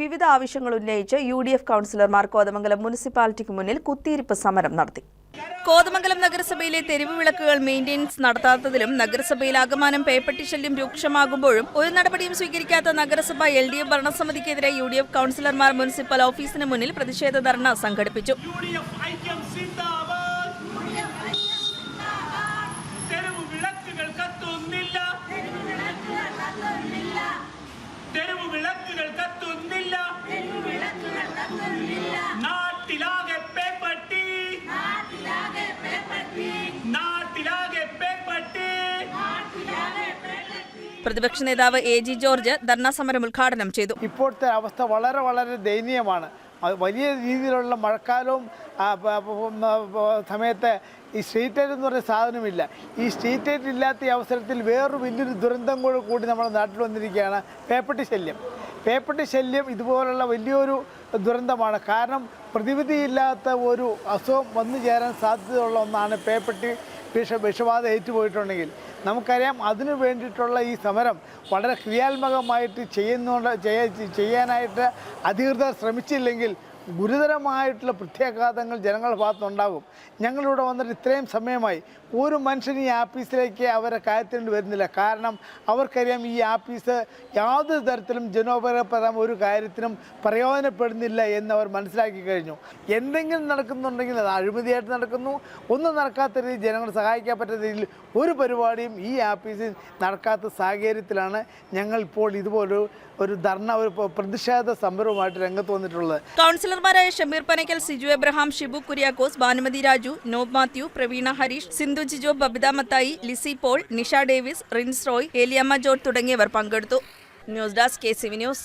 വിവിധ ആവശ്യങ്ങൾ ഉന്നയിച്ച് യു ഡി എഫ് കൗൺസിലർമാർ കോതമംഗലം മുനിസിപ്പാലിറ്റിക്ക് മുന്നിൽ കുത്തിയിരിപ്പ് സമരം നടത്തി. കോതമംഗലം നഗരസഭയിലെ തെരുവ് വിളക്കുകൾ മെയിന്റനൻസ് നടത്താത്തതിലും നഗരസഭയിൽ ആകമാനം പേപ്പട്ടി ശല്യം രൂക്ഷമാകുമ്പോഴും ഒരു നടപടിയും സ്വീകരിക്കാത്ത നഗരസഭ എൽ ഡി എഫ് ഭരണസമിതിക്കെതിരെ യു ഡി എഫ് കൗൺസിലർമാർ മുനിസിപ്പൽ ഓഫീസിന് മുന്നിൽ പ്രതിഷേധ ധർണ സംഘടിപ്പിച്ചു. പ്രതിപക്ഷ നേതാവ് എ ജി ജോർജ് ധർണാ സമരം ഉദ്ഘാടനം ചെയ്തു. ഇപ്പോഴത്തെ അവസ്ഥ വളരെ വളരെ ദയനീയമാണ്. വലിയ രീതിയിലുള്ള മഴക്കാലവും സമയത്ത് ഈ സ്ട്രീറ്റ് ലൈറ്റ് എന്ന് പറഞ്ഞ സാധനമില്ല. ഈ സ്ട്രീറ്റ് ലൈറ്റ് ഇല്ലാത്ത ഈ അവസരത്തിൽ വേറൊരു വലിയൊരു ദുരന്തം കൂടെ കൂടി നമ്മുടെ നാട്ടിൽ വന്നിരിക്കുകയാണ് പേപ്പട്ടി ശല്യം. പേപ്പട്ടി ശല്യം ഇതുപോലുള്ള വലിയൊരു ദുരന്തമാണ്. കാരണം പ്രതിവിധിയില്ലാത്ത ഒരു അസുഖം വന്നു ചേരാൻ സാധ്യതയുള്ള ഒന്നാണ് പേപ്പട്ടി. വിഷ വിഷബാധ ഏറ്റുപോയിട്ടുണ്ടെങ്കിൽ നമുക്കറിയാം അതിനു വേണ്ടിയിട്ടുള്ള ഈ സമരം വളരെ ക്രിയാത്മകമായിട്ട് ചെയ്യുന്നുണ്ട് ചെയ്യ- ചെയ്യാനായിട്ട് അധികൃതർ ശ്രമിച്ചില്ലെങ്കിൽ ഗുരുതരമായിട്ടുള്ള പ്രത്യാഘാതങ്ങൾ ജനങ്ങളുടെ ഭാഗത്തുനിന്നുണ്ടാകും. ഞങ്ങളിവിടെ വന്നിട്ട് ഇത്രയും സമയമായി ഒരു മനുഷ്യന് ഈ ആഫീസിലേക്ക് അവരെ കയറ്റേണ്ടി വരുന്നില്ല. കാരണം അവർക്കറിയാം ഈ ആഫീസ് യാതൊരു തരത്തിലും ജനോപകാരപ്രദം ഒരു കാര്യത്തിനും പ്രയോജനപ്പെടുന്നില്ല എന്ന് അവർ മനസ്സിലാക്കി കഴിഞ്ഞു. എന്തെങ്കിലും നടക്കുന്നുണ്ടെങ്കിൽ അത് അഴിമതിയായിട്ട് നടക്കുന്നു. ഒന്നും നടക്കാത്ത രീതിയിൽ ജനങ്ങളെ സഹായിക്കാൻ പറ്റുന്ന രീതിയിൽ ഒരു പരിപാടിയും ഈ ആഫീസിൽ നടക്കാത്ത സാഹചര്യത്തിലാണ് ഞങ്ങൾ ഇപ്പോൾ ഇതുപോലൊരു ഒരു ധർണ ഒരു പ്രതിഷേധ സമരവുമായിട്ട് രംഗത്ത് വന്നിട്ടുള്ളത്. കൗൺസിലർമാരായ ഷമീർ പനക്കൽ സിജു എബ്രഹാം ഷിബു കുര്യാക്കോസ് ഭാനുമതി രാജു നോബ് മാത്യു പ്രവീണ ഹരീഷ് സിന്ധു ജിജോ ബബിത മത്തായി ലിസി പോൾ നിഷ ഡേവിസ് റിൻസ് റോയ് ഏലിയമ്മ ജോർജ് തുടങ്ങിയവർ പങ്കെടുത്തു. News desk K C V news.